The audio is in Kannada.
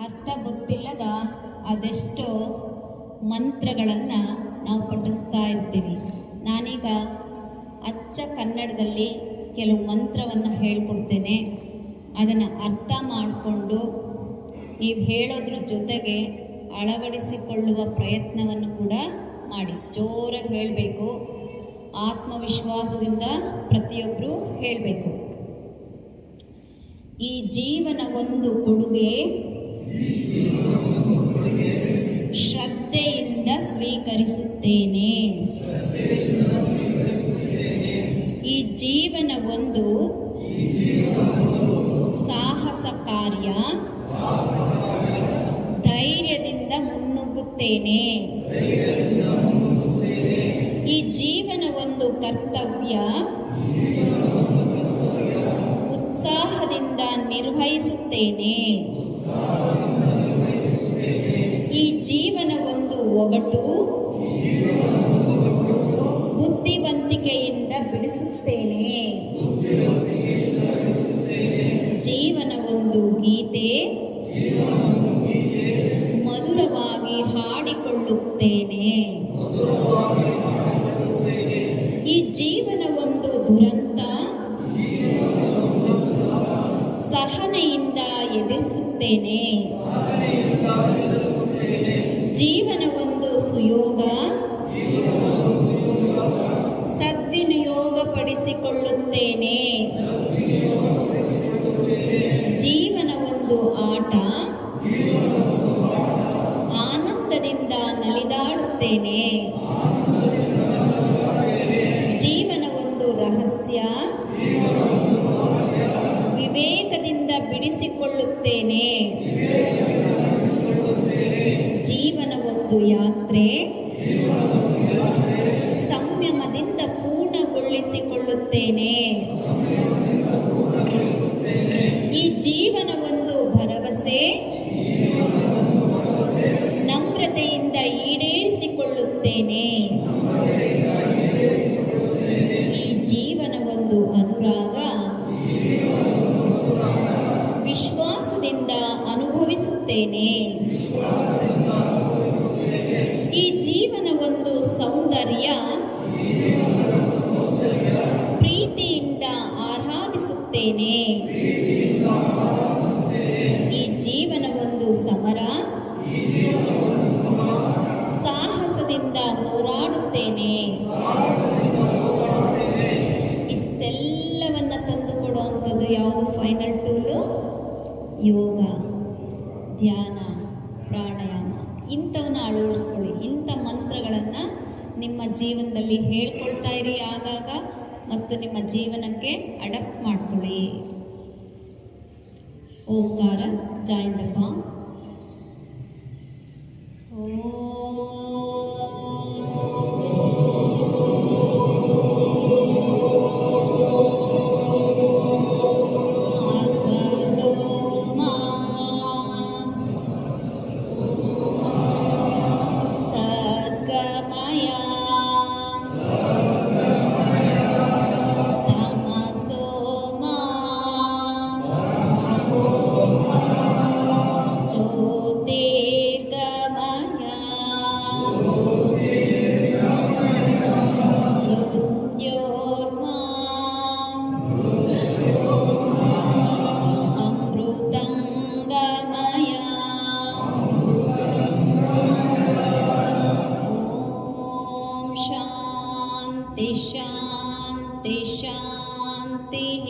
ಅರ್ಥ ಗೊತ್ತಿಲ್ಲದ ಅದೆಷ್ಟೋ ಮಂತ್ರಗಳನ್ನು ನಾವು ಪಠಿಸ್ತಾ ಇರ್ತೀವಿ. ನಾನೀಗ ಅಚ್ಚ ಕನ್ನಡದಲ್ಲಿ ಕೆಲವು ಮಂತ್ರವನ್ನು ಹೇಳ್ಕೊಡ್ತೇನೆ. ಅದನ್ನು ಅರ್ಥ ಮಾಡಿಕೊಂಡು ನೀವು ಹೇಳೋದ್ರ ಜೊತೆಗೆ ಅಳವಡಿಸಿಕೊಳ್ಳುವ ಪ್ರಯತ್ನವನ್ನು ಕೂಡ ಮಾಡಿ. ಜೋರಾಗಿ ಹೇಳಬೇಕು. ಆತ್ಮವಿಶ್ವಾಸದಿಂದ ಪ್ರತಿಯೊಬ್ಬರು ಹೇಳಬೇಕು. ಈ ಜೀವನ ಒಂದು ಕೊಡುಗೆ ಶ್ರದ್ಧೆಯಿಂದ ಸ್ವೀಕರಿಸುತ್ತೇನೆ. ಈ ಜೀವನ ಒಂದು ಸಾಹಸ ಕಾರ್ಯ. ಧೈರ್ಯದಿಂದ ಮುನ್ನುಗ್ಗುತ್ತೇನೆ. ಈ ಜೀವನ ಒಂದು ಕರ್ತವ್ಯ. ಉತ್ಸಾಹದಿಂದ ನಿರ್ವಹಿಸುತ್ತೇನೆ. ಒಗಟು ಬುದ್ಧಿವಂತಿಕೆಯಿಂದ ಬಿಡಿಸುತ್ತೇನೆ. ಜೀವನ ಒಂದು ಗೀತೆ. ಮಧುರವಾಗಿ ಹಾಡಿಕೊಳ್ಳುತ್ತೇನೆ. ಈ ಜೀವನ ಒಂದು ದುರಂತ ಸಹನೆಯಿಂದ ಎದುರಿಸುತ್ತೇನೆ. ನಲಿದಾಡುತ್ತೇನೆ ಜೀವನ ಒಂದು ರಹಸ್ಯ. ವಿವೇಕದಿಂದ ಬಿಡಿಸಿಕೊಳ್ಳುತ್ತೇನೆ. ಜೀವನ ಒಂದು ಯಾತ್ರೆ. ಸಂಯಮದಿಂದ ಪೂರ್ಣಗೊಳಿಸಿಕೊಳ್ಳುತ್ತೇನೆ. ಈ ಜೀವನ ಒಂದು ಭರವಸೆ. ನಮ್ರತೆಯಿಂದ ಈಡೇರಿಸಿಕೊಳ್ಳುತ್ತೇನೆ ಅನುಭವಿಸುತ್ತೇನೆ ಈ ಜೀವನ ಒಂದು ಸೌಂದರ್ಯ. ಪ್ರಾಣಾಯಾಮ. ಇಂಥವನ್ನ ಅಳವಡಿಸ್ಕೊಳ್ಳಿ. ಇಂಥ ಮಂತ್ರಗಳನ್ನು ನಿಮ್ಮ ಜೀವನದಲ್ಲಿ ಹೇಳ್ಕೊಳ್ತಾ ಇರಿ ಆಗಾಗ ಮತ್ತು ನಿಮ್ಮ ಜೀವನಕ್ಕೆ ಅಡಪ್ಟ್ ಮಾಡ್ಕೊಳ್ಳಿ. ಓಂಕಾರ ಜಾಯಿಂದಪ್ಪ ಸದ್ಗಮಯ शान्ति शान्तिः